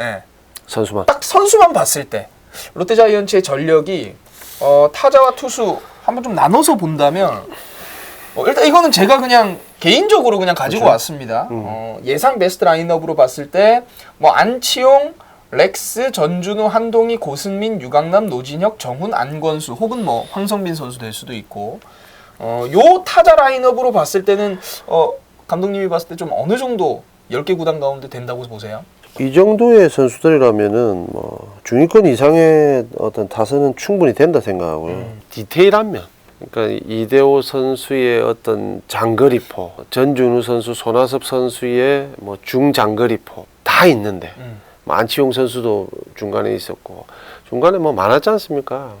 예. 선수만. 딱 선수만 봤을 때 롯데자이언츠의 전력이 어, 타자와 투수 한번 좀 나눠서 본다면 어, 일단 이거는 제가 그냥 개인적으로 그냥 가지고 그렇죠. 왔습니다. 어, 예상 베스트 라인업으로 봤을 때 뭐 안치용, 렉스, 전준우, 한동희, 고승민, 유강남, 노진혁, 정훈, 안건수 혹은 뭐 황성빈 선수 될 수도 있고 어, 요 타자 라인업으로 봤을 때는 어, 감독님이 봤을 때 좀 어느 정도 10개 구단 가운데 된다고 보세요? 이 정도의 선수들이라면은 뭐 중위권 이상의 어떤 타선은 충분히 된다 생각하고요. 음. 디테일한 면. 그러니까 이대호 선수의 어떤 장거리포, 전준우 선수, 손아섭 선수의 뭐 중장거리포 다 있는데 음. 뭐 안치홍 선수도 중간에 있었고 중간에 뭐 많았지 않습니까?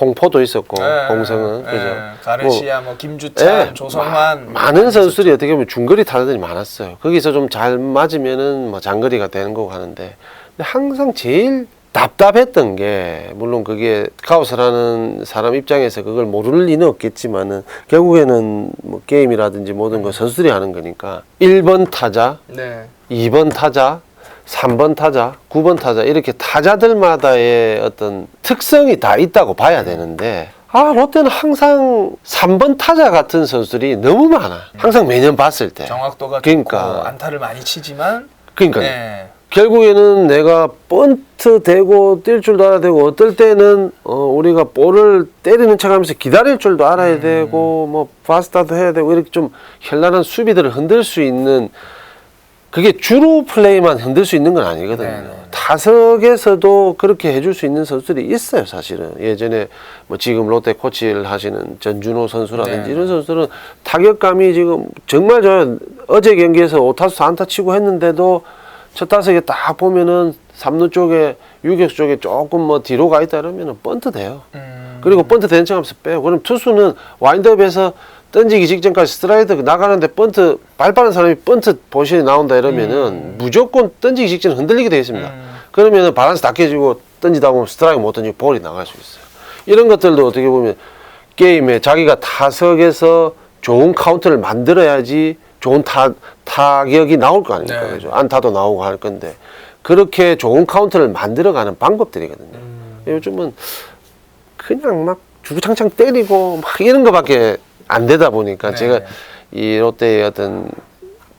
홍포도 있었고 예, 홍성은 예, 그죠? 가르시아, 뭐, 김주찬, 예, 조성환 마- 많은 선수들이 어떻게 보면 중거리 타자들이 많았어요. 거기서 좀 잘 맞으면은 뭐 장거리가 되는 거고 하는데 근데 항상 제일 답답했던 게 물론 그게 카오스라는 사람 입장에서 그걸 모를 리는 없겠지만은 결국에는 뭐 게임이라든지 모든 거 선수들이 하는 거니까 1번 타자, 네. 2번 타자, 3번 타자, 9번 타자 이렇게 타자들마다의 어떤 특성이 다 있다고 봐야 되는데 아 롯데는 항상 3번 타자 같은 선수들이 너무 많아. 항상 매년 봤을 때. 정확도가 그러니까. 좋고 안타를 많이 치지만 그러니까 네. 결국에는 내가 번트 대고 뛸 줄도 알아야 되고 어떨 때는 어 우리가 볼을 때리는 척하면서 기다릴 줄도 알아야 음. 되고 뭐 파스타도 해야 되고 이렇게 좀 현란한 수비들을 흔들 수 있는 그게 주로 플레이만 흔들 수 있는 건 아니거든요. 네네. 타석에서도 그렇게 해줄 수 있는 선수들이 있어요, 사실은. 예전에 뭐 지금 롯데 코치를 하시는 전준호 선수라든지 네. 이런 선수들은 타격감이 지금 정말 저 어제 경기에서 오타수 안타 치고 했는데도 첫 타석에 딱 보면은 삼루 쪽에 유격수 쪽에 조금 뭐 뒤로 가 있다 그러면은 번트 돼요. 음. 그리고 번트 되는 척하면서 빼요. 그럼 투수는 와인드업에서 던지기 직전까지 스트라이드 나가는데 번트 발 빠른 사람이 번트 포지션이 나온다 이러면은 무조건 던지기 직전 흔들리게 되어 있습니다. 음. 그러면은 바란스 다 깨지고 던지다 보면 스트라이크 못 던지고 볼이 나갈 수 있어요. 이런 것들도 어떻게 보면 게임에 자기가 타석에서 좋은 카운트를 만들어야지 좋은 타, 타격이 나올 거 아닙니까? 네. 그죠? 안타도 나오고 할 건데 그렇게 좋은 카운트를 만들어가는 방법들이거든요. 음. 요즘은 그냥 막 주구장창 때리고 막 이런 거밖에 안 되다 보니까 네. 제가 이 롯데의 어떤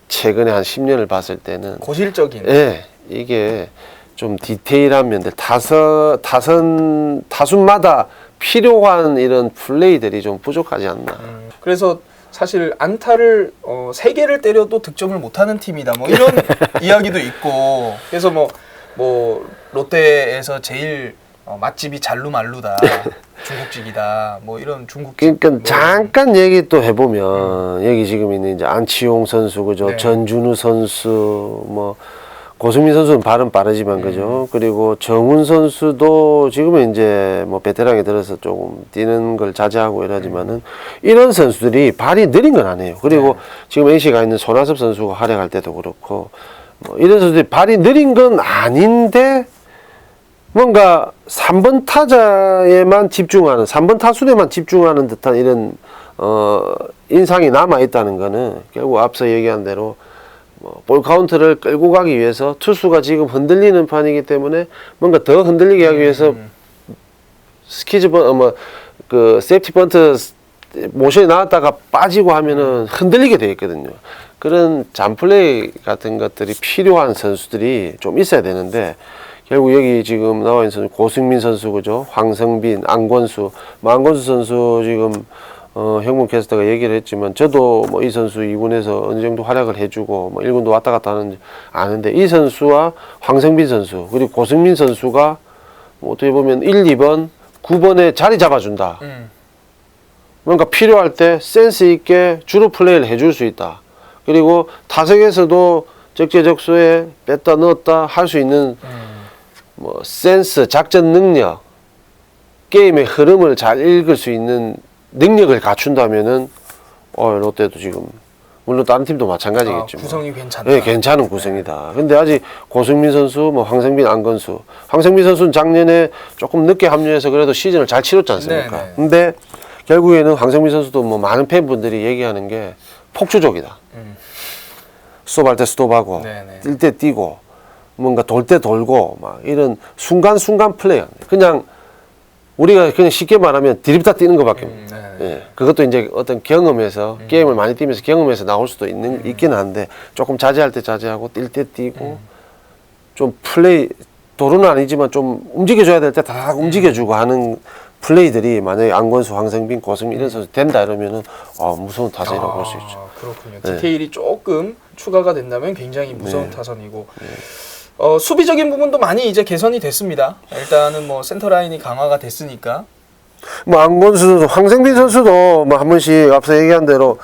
최근에 한 10년을 봤을 때는 고실적인 예, 이게 좀 디테일한 면들 타선 타선 타순마다 필요한 이런 플레이들이 좀 부족하지 않나. 음. 그래서 사실 안타를 어, 세 개를 때려도 득점을 못하는 팀이다. 뭐 이런 이야기도 있고 그래서 뭐뭐 롯데에서 제일 어, 맛집이 잘루말루다, 중국집이다. 뭐 이런 중국집. 그러니까 뭐 잠깐 얘기 또 해보면 여기 지금 있는 이제 안치홍 선수 그죠 네. 전준우 선수 뭐 고승민 선수는 발은 빠르지만 그죠 그리고 정훈 선수도 지금은 이제 뭐 베테랑에 들어서 조금 뛰는 걸 자제하고 이러지만은 이런 선수들이 발이 느린 건 아니에요 그리고 네. 지금 NC가 있는 손아섭 선수가 활약할 때도 그렇고 뭐 이런 선수들이 발이 느린 건 아닌데 뭔가 3번 타자에만 집중하는 3번 타순에만 집중하는 듯한 이런 어 인상이 남아 있다는 거는 결국 앞서 얘기한 대로 뭐볼 카운트를 끌고 가기 위해서 투수가 지금 흔들리는 판이기 때문에 뭔가 더 흔들리게 하기 위해서 음. 스키즈 번, 어, 뭐, 그, 세이프티 번트 스- 모션이 나왔다가 빠지고 하면은 흔들리게 돼 있거든요. 그런 잠플레이 같은 것들이 필요한 선수들이 좀 있어야 되는데, 결국 여기 지금 나와 있는 선수, 고승민 선수, 그죠? 황성빈, 안권수, 뭐 안권수 선수 지금, 어, 형문 캐스터가 얘기를 했지만, 저도 뭐 이 선수 2군에서 어느 정도 활약을 해주고, 뭐 1군도 왔다 갔다 하는, 아는데, 이 선수와 황성빈 선수, 그리고 고승민 선수가 뭐 어떻게 보면 1, 2번, 9번에 자리 잡아준다. 음. 뭔가 필요할 때 센스 있게 주로 플레이를 해줄 수 있다. 그리고 타석에서도 적재적소에 뺐다 넣었다 할 수 있는 음. 뭐 센스, 작전 능력, 게임의 흐름을 잘 읽을 수 있는 능력을 갖춘다면은 어 롯데도 지금 물론 다른 팀도 아, 마찬가지겠지만 구성이 괜찮다. 네, 괜찮은 구성이다. 근데 아직 고승민 선수, 뭐 황성빈, 안건수. 황성빈 선수는 작년에 조금 늦게 합류해서 그래도 시즌을 잘 치렀지 않습니까? 네, 네. 근데 결국에는 황성빈 선수도 뭐 많은 팬분들이 얘기하는 게 폭주족이다. 음. 스톱할 때 스톱하고 네, 네. 뛸때 뛰고 뭔가 돌 때 돌고 막 이런 순간순간 플레이. 그냥 우리가 그냥 쉽게 말하면 드립다 뛰는 것밖에 음, 네. 예, 그것도 이제 어떤 경험에서 게임을 많이 뛰면서 경험에서 나올 수도 있는 있긴 한데 조금 자제할 때 자제하고 뛸 때 뛰고 좀 플레이 도루는 아니지만 좀 움직여줘야 될 때 다 움직여주고 하는 플레이들이 만약에 안건수, 황성빈, 고승민 이런 선수 된다 이러면은 아, 무서운 타선이라고 볼수 있죠. 아, 그렇군요. 네. 디테일이 조금 추가가 된다면 굉장히 무서운 네. 타선이고 어, 수비적인 부분도 많이 이제 개선이 됐습니다. 일단은 뭐 센터 라인이 강화가 됐으니까 뭐 안건수, 황성빈 선수도 뭐 한 번씩 앞서 얘기한 대로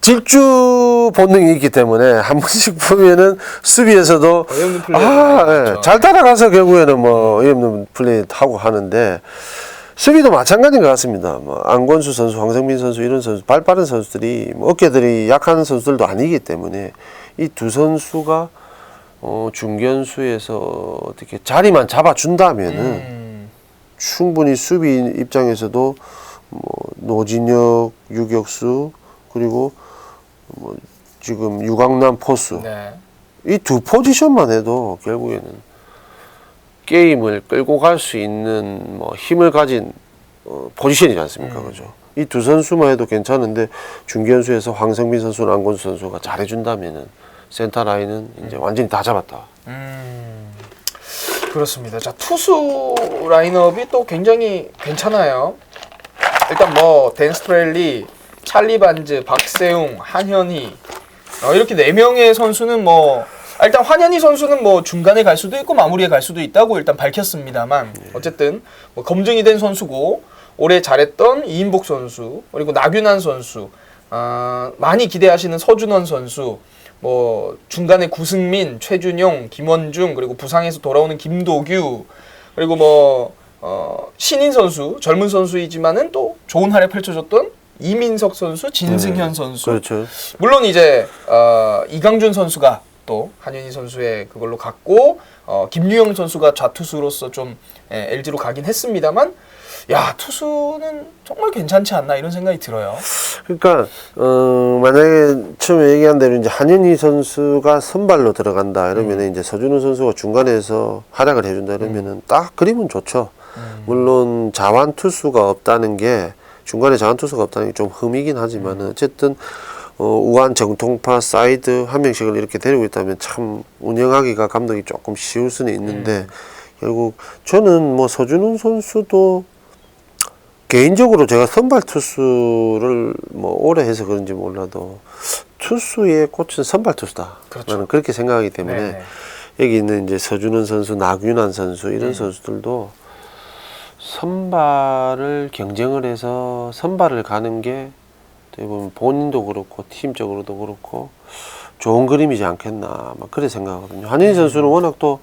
질주 본능이 있기 때문에 한 번씩 보면은 수비에서도 어이없는 플레이 아, 예. 잘 따라가서 결국에는 뭐 어이없는 플레이 하고 하는데 수비도 마찬가지인 것 같습니다. 뭐 안건수 선수, 황성민 선수 이런 선수 발 빠른 선수들이 뭐 어깨들이 약한 선수들도 아니기 때문에 이 두 선수가 어, 중견수에서 어떻게 자리만 잡아준다면은 음, 충분히 수비 입장에서도 뭐 노진혁, 유격수 그리고 뭐 지금 유강남 포수 네. 이두 포지션만 해도 결국에는 게임을 끌고 갈 수 있는 뭐 힘을 가진 어, 포지션이지 않습니까, 음. 그죠? 이 두 선수만 해도 괜찮은데 중견수에서 황성민 선수나 안건수 선수가 잘해준다면은 센터 라인은 이제 완전히 다 잡았다. 음, 그렇습니다. 자 투수 라인업이 또 굉장히 괜찮아요. 일단 뭐 댄스트렐리, 찰리 반즈, 박세웅, 한현희 어, 이렇게 네 명의 선수는 뭐 아, 일단 환현희 선수는 뭐 중간에 갈 수도 있고 마무리에 갈 수도 있다고 일단 밝혔습니다만 어쨌든 뭐 검증이 된 선수고 올해 잘했던 이인복 선수 그리고 나균환 선수 아, 많이 기대하시는 서준원 선수 뭐 중간에 구승민, 최준용, 김원중 그리고 부상에서 돌아오는 김도규 그리고 뭐 어, 신인 선수 젊은 선수이지만은 또 좋은 활약 펼쳐줬던 이민석 선수, 진승현 선수 그렇죠. 물론 이제 어, 이강준 선수가 또 한현희 선수의 그걸로 갔고 어, 김유영 선수가 좌투수로서 좀 예, LG로 가긴 했습니다만 야 투수는 정말 괜찮지 않나 이런 생각이 들어요. 그러니까 어 만약에 처음에 얘기한 대로 이제 한현희 선수가 선발로 들어간다 이러면은 이제 서준우 선수가 중간에서 활약을 해준다 이러면은 딱 그림은 좋죠. 물론 자완 투수가 없다는 게 중간에 자완 투수가 없다는 게 좀 흠이긴 하지만은 어쨌든 어 우한 정통파 사이드 한 명씩을 이렇게 데리고 있다면 참 운영하기가 감독이 조금 쉬울 수는 있는데 결국 저는 뭐 서준우 선수도 개인적으로 제가 선발 투수를 뭐 오래 해서 그런지 몰라도 투수의 꽃은 선발 투수다. 그렇죠. 나는 그렇게 생각하기 때문에 네네. 여기 있는 이제 서준원 선수, 나균환 선수 이런 선수들도 선발을 경쟁을 해서 선발을 가는 게 어떻게 보면 본인도 그렇고 팀적으로도 그렇고 좋은 그림이지 않겠나 막 그래 생각하거든요. 한현희 선수는 워낙 또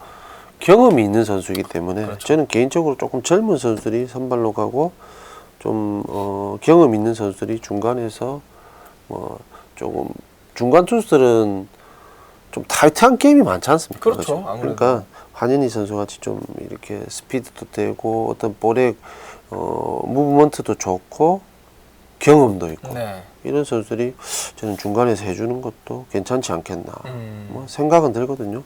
경험이 있는 선수이기 때문에 저는 개인적으로 조금 젊은 선수들이 선발로 가고 좀 어, 경험 있는 선수들이 중간에서 뭐 조금 중간 투수들은 좀 타이트한 게임이 많지 않습니까? 그렇죠. 그러니까 한현희 선수 같이 좀 이렇게 스피드도 되고 어떤 볼의 어, 무브먼트도 좋고 경험도 있고 네. 이런 선수들이 저는 중간에서 해주는 것도 괜찮지 않겠나 음. 뭐 생각은 들거든요.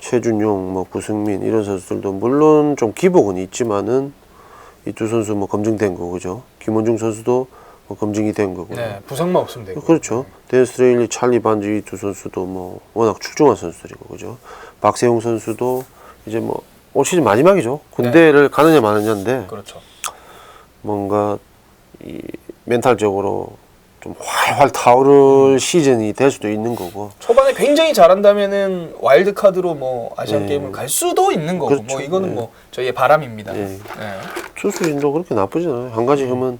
최준용, 뭐 구승민 이런 선수들도 물론 좀 기복은 있지만은 이 두 선수 뭐 검증된 거고 그죠. 김원중 선수도 뭐 검증이 된 거고. 네, 부상만 없으면 되고. 그렇죠. 데스트레일리, 찰리 반지 이 두 선수도 뭐 워낙 출중한 선수들이고 그죠. 박세용 선수도 이제 뭐 올 시즌 마지막이죠. 군대를 가느냐 마느냐인데 그렇죠. 뭔가 이 멘탈적으로 좀 활활 타오를 시즌이 될 수도 있는 거고. 초반에 굉장히 잘한다면은 와일드 카드로 뭐 아시안 네. 게임을 갈 수도 있는 거고 그렇죠. 뭐 이거는 네. 뭐 저희의 바람입니다. 네. 네. 투수진도 그렇게 나쁘지 않아요. 한 가지 흠은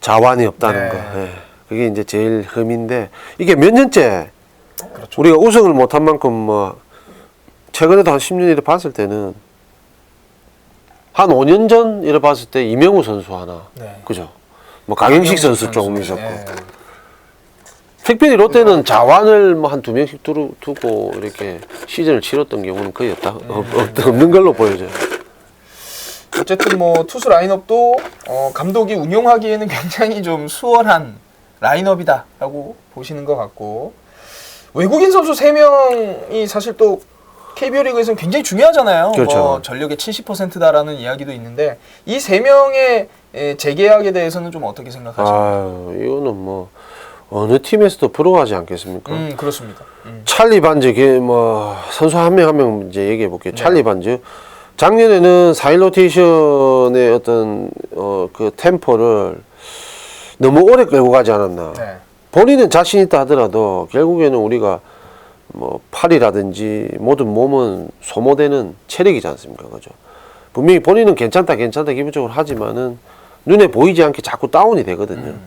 자완이 없다는 네. 거. 예. 그게 이제 제일 흠인데 이게 몇 년째 그렇죠. 우리가 우승을 못한 만큼 뭐 최근에도 한 10년 이래 봤을 때는 한 5년 전 이래 봤을 때 이명우 선수 하나. 네. 그죠? 뭐 강영식 선수 조금 있었고. 네. 특별히 롯데는 자완을 뭐 한 두 명씩 두루, 두고 이렇게 시즌을 치렀던 경우는 거의 없다. 음. 없, 없, 없는 걸로 보여져요. 어쨌든 뭐 투수 라인업도 어, 감독이 운용하기에는 굉장히 좀 수월한 라인업이다라고 보시는 것 같고 외국인 선수 3명이 사실 또 KBO 리그에서는 굉장히 중요하잖아요. 그렇죠. 뭐 전력의 70%다라는 이야기도 있는데 이 세 명의 에, 재계약에 대해서는 좀 어떻게 생각하십니까? 아 이거는 뭐 어느 팀에서도 부러워하지 않겠습니까? 음 그렇습니다. 음. 찰리 반즈 걔뭐 선수 한 명 한 명 이제 얘기해 볼게요. 네. 찰리 반즈 작년에는 사일 로테이션의 어떤 어 그 템포를 너무 오래 끌고 가지 않았나. 네. 본인은 자신 있다 하더라도 결국에는 우리가 뭐 팔이라든지 모든 몸은 소모되는 체력이지 않습니까, 그죠? 분명히 본인은 괜찮다, 괜찮다 기본적으로 하지만은 눈에 보이지 않게 자꾸 다운이 되거든요. 음.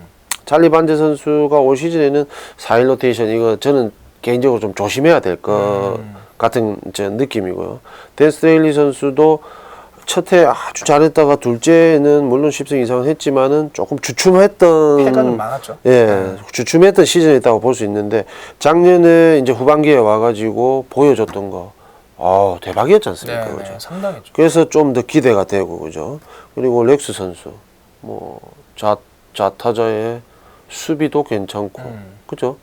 찰리 반제 선수가 올 시즌에는 사일 로테이션 이거 저는 개인적으로 좀 조심해야 될것 음. 같은 저 느낌이고요. 댄스 데일리 선수도 첫 해 아주 잘했다가 둘째는 물론 10승 이상은 했지만은 조금 주춤했던 패가 좀 많았죠. 예, 주춤했던 시즌이었다고 볼 수 있는데 작년에 이제 후반기에 와가지고 보여줬던 거, 아 대박이었지 않습니까, 네, 그죠? 네, 상당했죠. 그래서 좀 더 기대가 되고 그죠. 그리고 렉스 선수, 뭐자 자타자의 수비도 괜찮고, 음. 그죠?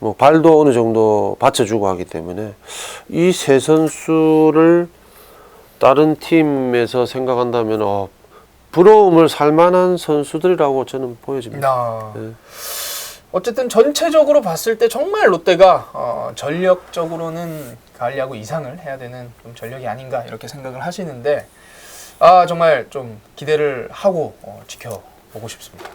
뭐 발도 어느 정도 받쳐주고 하기 때문에 이 세 선수를 다른 팀에서 생각한다면 어, 부러움을 살만한 선수들이라고 저는 보여집니다. 나 네. 어쨌든 전체적으로 봤을 때 정말 롯데가 어, 전력적으로는 가을 야구 이상을 해야 되는 좀 전력이 아닌가 이렇게 생각을 하시는데 아 정말 좀 기대를 하고 어, 지켜보고 싶습니다.